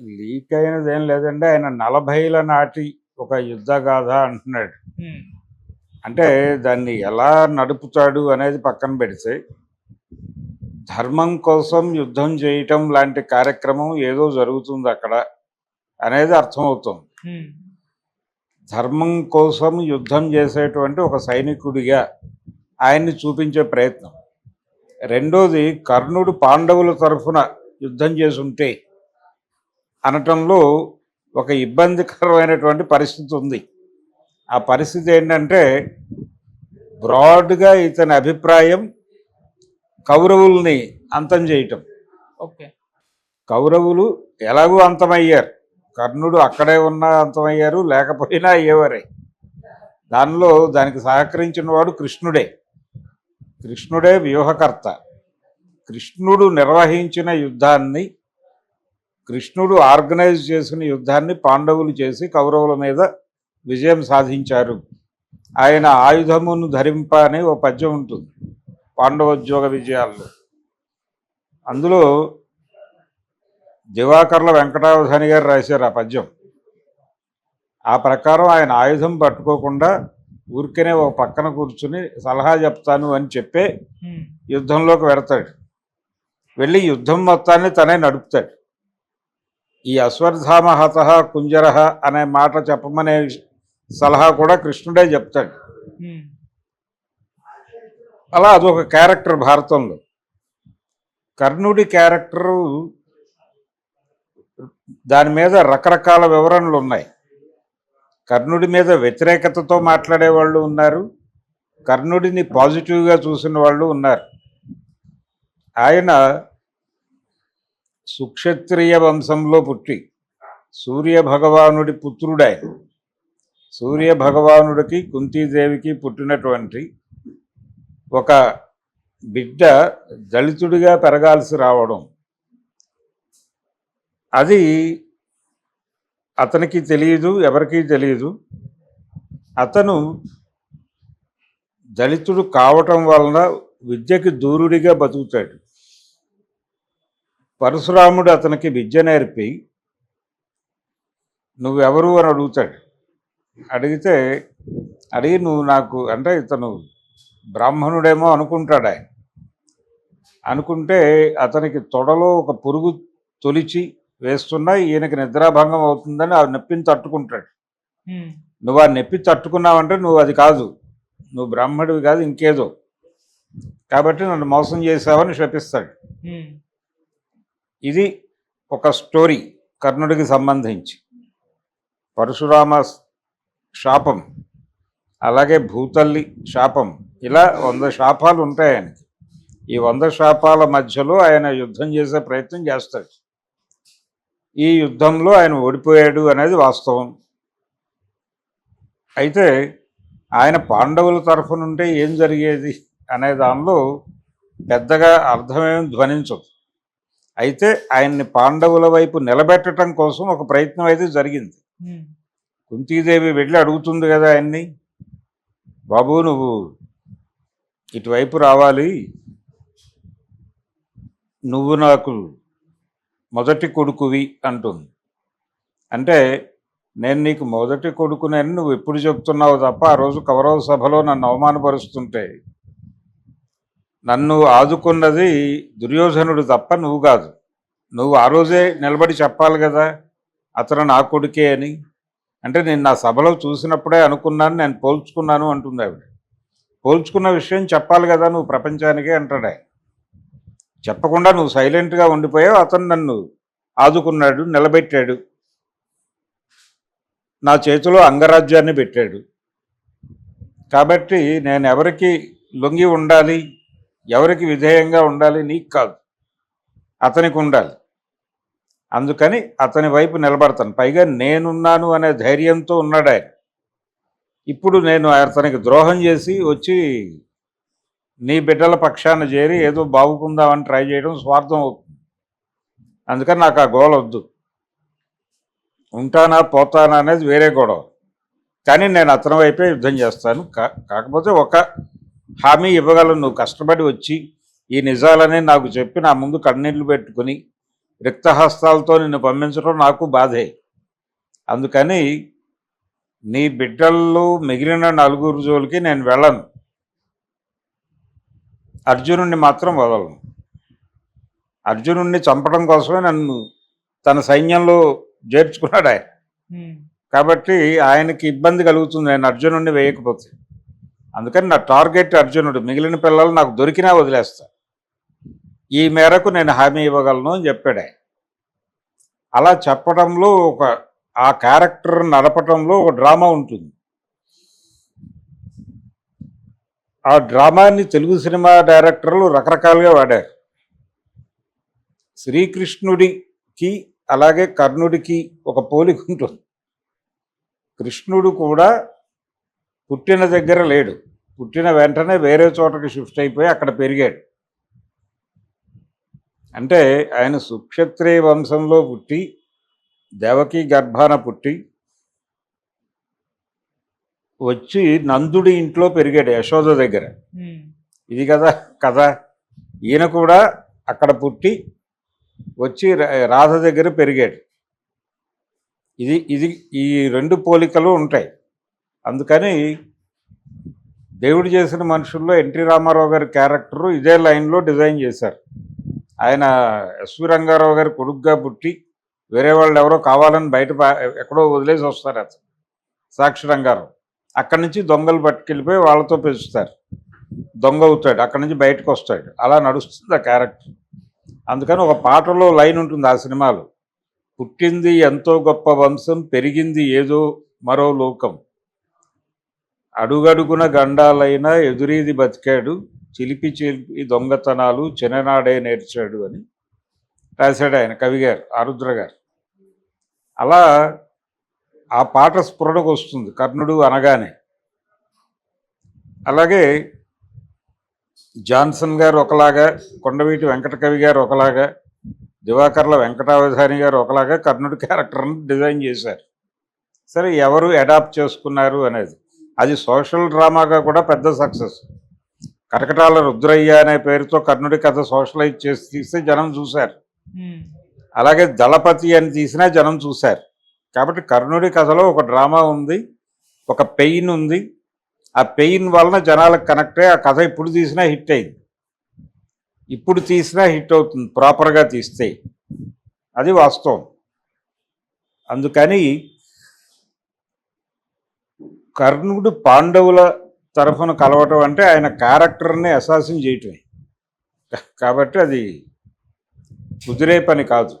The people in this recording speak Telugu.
లీక్ అయినది ఏం లేదండి. ఆయన నలభైల నాటి ఒక యుద్ధ గాథ అంటున్నాడు అంటే దాన్ని ఎలా నడుపుతాడు అనేది పక్కన పెడితే ధర్మం కోసం యుద్ధం చేయటం లాంటి కార్యక్రమం ఏదో జరుగుతుంది అక్కడ అనేది అర్థమవుతుంది. ధర్మం కోసం యుద్ధం చేసేటువంటి ఒక సైనికుడిగా ఆయన్ని చూపించే ప్రయత్నం. రెండోది కర్ణుడు పాండవుల తరఫున యుద్ధం చేసుంటే అనటంలో ఒక ఇబ్బందికరమైనటువంటి పరిస్థితి ఉంది. ఆ పరిస్థితి ఏంటంటే బ్రాడ్గా ఇతని అభిప్రాయం కౌరవుల్ని అంతం చేయటం. ఓకే. కౌరవులు ఎలాగూ అంతమయ్యారు. కర్ణుడు అక్కడే ఉన్నా అంతమయ్యారు లేకపోయినా అయ్యేవారే. దానిలో దానికి సహకరించిన వాడు కృష్ణుడే. కృష్ణుడే వ్యూహకర్త. కృష్ణుడు నిర్వహించిన యుద్ధాన్ని కృష్ణుడు ఆర్గనైజ్ చేసిన యుద్ధాన్ని పాండవులు చేసి కౌరవుల మీద విజయం సాధించారు. ఆయన ఆయుధమును ధరింప అనే ఓ పద్యం ఉంటుంది పాండవోద్యోగ విజయాల్లో. అందులో దివాకర్ల వెంకటావధాని గారు రాశారు ఆ పద్యం. ఆ ప్రకారం ఆయన ఆయుధం పట్టుకోకుండా ఊరికనే ఒక పక్కన కూర్చుని సలహా చెప్తాను అని చెప్పే యుద్ధంలోకి వెడతాడు వెళ్ళి యుద్ధం మొత్తాన్ని తనే నడుపుతాడు. ఈ అశ్వత్థామ హత కుంజరహ అనే మాట చెప్పమనే సలహా కూడా కృష్ణుడే చెప్తాడు. అలా అదొక క్యారెక్టర్ భారతంలో. కర్ణుడి క్యారెక్టరు దాని మీద రకరకాల వివరణలు ఉన్నాయి. కర్ణుడి మీద వ్యతిరేకతతో మాట్లాడే వాళ్ళు ఉన్నారు. కర్ణుడిని పాజిటివ్గా చూసిన వాళ్ళు ఉన్నారు. ఆయన సుక్షత్రియ వంశంలో పుట్టి సూర్య భగవానుడి పుత్రుడాయన సూర్య భగవానుడికి కుంతీదేవికి పుట్టినటువంటి ఒక బిడ్డ దళితుడిగా పెరగాల్సి రావడం. అది అతనికి తెలియదు ఎవరికీ తెలియదు అతను దళితుడు కావటం వలన విద్యకి దూరుడిగా బతుకుతాడు. పరశురాముడు అతనికి విద్య నేర్పి నువ్వెవరు? అని అడుగుతాడు. అడిగితే అడిగి నువ్వు నాకు అంటే ఇతను బ్రాహ్మణుడేమో అనుకుంటాడు ఆయన. అనుకుంటే అతనికి తొడలో ఒక పురుగు తొలిచి వేస్తున్నా ఈయనకి నిద్రాభంగం అవుతుందని ఆ నొప్పిని తట్టుకుంటాడు. నువ్వు ఆ నొప్పి తట్టుకున్నావంటే నువ్వు అది కాదు. నువ్వు బ్రాహ్మడివి కాదు ఇంకేదో. కాబట్టి నన్ను మోసం చేశావని శపిస్తాడు. ఇది ఒక స్టోరీ కర్ణుడికి సంబంధించి. పరశురామ శాపం అలాగే భూతల్లి శాపం ఇలా వంద శాపాలు ఉంటాయి ఆయనకి. ఈ వంద శాపాల మధ్యలో ఆయన యుద్ధం చేసే ప్రయత్నం చేస్తాడు. ఈ యుద్ధంలో ఆయన ఓడిపోయాడు అనేది వాస్తవం. అయితే ఆయన పాండవుల తరఫు నుండి ఏం జరిగేది అనే దానిలో పెద్దగా అర్థమేమి ధ్వనించదు. అయితే ఆయన్ని పాండవుల వైపు నిలబెట్టడం కోసం ఒక ప్రయత్నం అయితే జరిగింది. కుంతీదేవి వెళ్ళి అడుగుతుంది కదా ఆయన్ని బాబు నువ్వు ఇటువైపు రావాలి. నువ్వు నాకు మొదటి కొడుకువి అంటుంది. అంటే నేను నీకు మొదటి కొడుకునని నువ్వు ఎప్పుడు చెప్తున్నావు తప్ప ఆ రోజు కౌరవ సభలో నన్ను అవమానపరుస్తుంటే నన్ను ఆదుకున్నది దుర్యోధనుడు తప్ప నువ్వు కాదు. నువ్వు ఆ రోజే నిలబడి చెప్పాలి కదా అతను నా కొడుకే అని. అంటే నేను నా సభలో చూసినప్పుడే అనుకున్నాను నేను పోల్చుకున్నాను అంటుంది ఆవిడ. పోల్చుకున్న విషయం చెప్పాలి కదా నువ్వు ప్రపంచానికే అంటాడు ఆయన. చెప్పకుండా నువ్వు సైలెంట్గా ఉండిపోయావు అతను నన్ను ఆదుకున్నాడు నిలబెట్టాడు. నా చేతిలో అంగరాజ్యాన్ని పెట్టాడు. కాబట్టి నేను ఎవరికి లొంగి ఉండాలి? ఎవరికి విధేయంగా ఉండాలి నీకు కాదు. అతనికి ఉండాలి. అందుకని అతని వైపు నిలబడతాను. పైగా నేనున్నాను అనే ధైర్యంతో ఉన్నాడు ఆయన. ఇప్పుడు నేను అతనికి ద్రోహం చేసి వచ్చి నీ బిడ్డల పక్షాన చేరి ఏదో బాగుకుందామని ట్రై చేయడం స్వార్థం అవుతుంది. అందుకని నాకు ఆ గోల వద్దు. ఉంటానా పోతానా అనేది వేరే గొడవ. కానీ నేను అతని వైపే యుద్ధం చేస్తాను. కా కాకపోతే ఒక హామీ ఇవ్వగలను. నువ్వు కష్టపడి వచ్చి ఈ నిజాలని నాకు చెప్పి నా ముందు కన్నీళ్ళు పెట్టుకుని రిక్తహస్తాలతో నిన్ను పంపించడం నాకు బాధే. అందుకని నీ బిడ్డల్లో మిగిలిన నలుగురు జోలికి నేను వెళ్ళను. అర్జునుడిని మాత్రం వదలను. అర్జునుడిని చంపడం కోసమే నన్ను తన సైన్యంలో చేర్చుకున్నాడు ఆయన కాబట్టి ఆయనకి ఇబ్బంది కలుగుతుంది. ఆయన అర్జునుడిని వేయకపోతే. అందుకని నా టార్గెట్ అర్జునుడు మిగిలిన పిల్లలు నాకు దొరికినా వదిలేస్తా. ఈ మేరకు నేను హామీ ఇవ్వగలను అని చెప్పాడే అలా చెప్పడంలో ఒక ఆ క్యారెక్టర్ నడపటంలో ఒక డ్రామా ఉంటుంది. ఆ డ్రామాని తెలుగు సినిమా డైరెక్టర్లు రకరకాలుగా వాడారు. శ్రీకృష్ణుడికి అలాగే కర్ణుడికి ఒక పోలిక ఉంటుంది. కృష్ణుడు కూడా పుట్టిన దగ్గర లేడు. పుట్టిన వెంటనే వేరే చోటకి షిఫ్ట్ అయిపోయి అక్కడ పెరిగాడు. అంటే ఆయన సుక్షత్రియ వంశంలో పుట్టి దేవకి గర్భాన పుట్టి వచ్చి నందుడి ఇంట్లో పెరిగాడు యశోద దగ్గర. ఇది కదా కథ. ఈయన కూడా అక్కడ పుట్టి వచ్చి రాధ దగ్గర పెరిగాడు. ఇది ఇది ఈ రెండు పోలికలు ఉంటాయి. అందుకని దేవుడు చేసిన మనుషుల్లో ఎన్టీ రామారావు గారి క్యారెక్టరు ఇదే లైన్లో డిజైన్ చేశారు. ఆయన ఎస్వి రంగారావు గారి కొడుకుగా పుట్టి వేరే వాళ్ళు ఎవరో కావాలని బయట ఎక్కడో వదిలేసి వస్తారు అతను. సాక్షి రంగారావు. అక్కడి నుంచి దొంగలు పట్టుకెళ్ళిపోయి వాళ్ళతో పెంచుతారు. దొంగ అవుతాడు. అక్కడి నుంచి బయటకు వస్తాడు. అలా నడుస్తుంది ఆ క్యారెక్టర్. అందుకని ఒక పాటలో లైన్ ఉంటుంది ఆ సినిమాలో. పుట్టింది ఎంతో గొప్ప వంశం పెరిగింది ఏదో మరో లోకం. అడుగడుగున గండాలైన ఎదురీది బతికాడు చిలిపి చిలిపి దొంగతనాలు చిన్ననాడే నేర్చాడు అని రాశాడు ఆయన కవి గారు ఆరుద్ర గారు. అలా ఆ పాట స్ఫురణకు వస్తుంది కర్ణుడు అనగానే. అలాగే జాన్సన్ గారు ఒకలాగా కొండవీటి వెంకట కవి గారు ఒకలాగా దివాకర్ల వెంకటావధాని గారు ఒకలాగా కర్ణుడి క్యారెక్టర్ని డిజైన్ చేశారు. సరే ఎవరు అడాప్ట్ చేసుకున్నారు అనేది. అది సోషల్ డ్రామాగా కూడా పెద్ద సక్సెస్. కటకటాల రుద్రయ్య అనే పేరుతో కర్ణుడి కథ సోషలైజ్ చేసి తీస్తే జనం చూశారు. అలాగే దళపతి అని తీసినా జనం చూశారు. కాబట్టి కర్ణుడి కథలో ఒక డ్రామా ఉంది ఒక పెయిన్ ఉంది. ఆ పెయిన్ వలన జనాలకు కనెక్ట్ అయ్యి ఆ కథ ఇప్పుడు తీసినా హిట్ అయింది. ఇప్పుడు తీసినా హిట్ అవుతుంది ప్రాపర్గా తీస్తే. అది వాస్తవం. అందుకని కర్ణుడు పాండవుల తరఫున కలవటం అంటే ఆయన క్యారెక్టర్ని అసాసిన్ చేయటమే. కాబట్టి అది కుదిరే పని కాదు.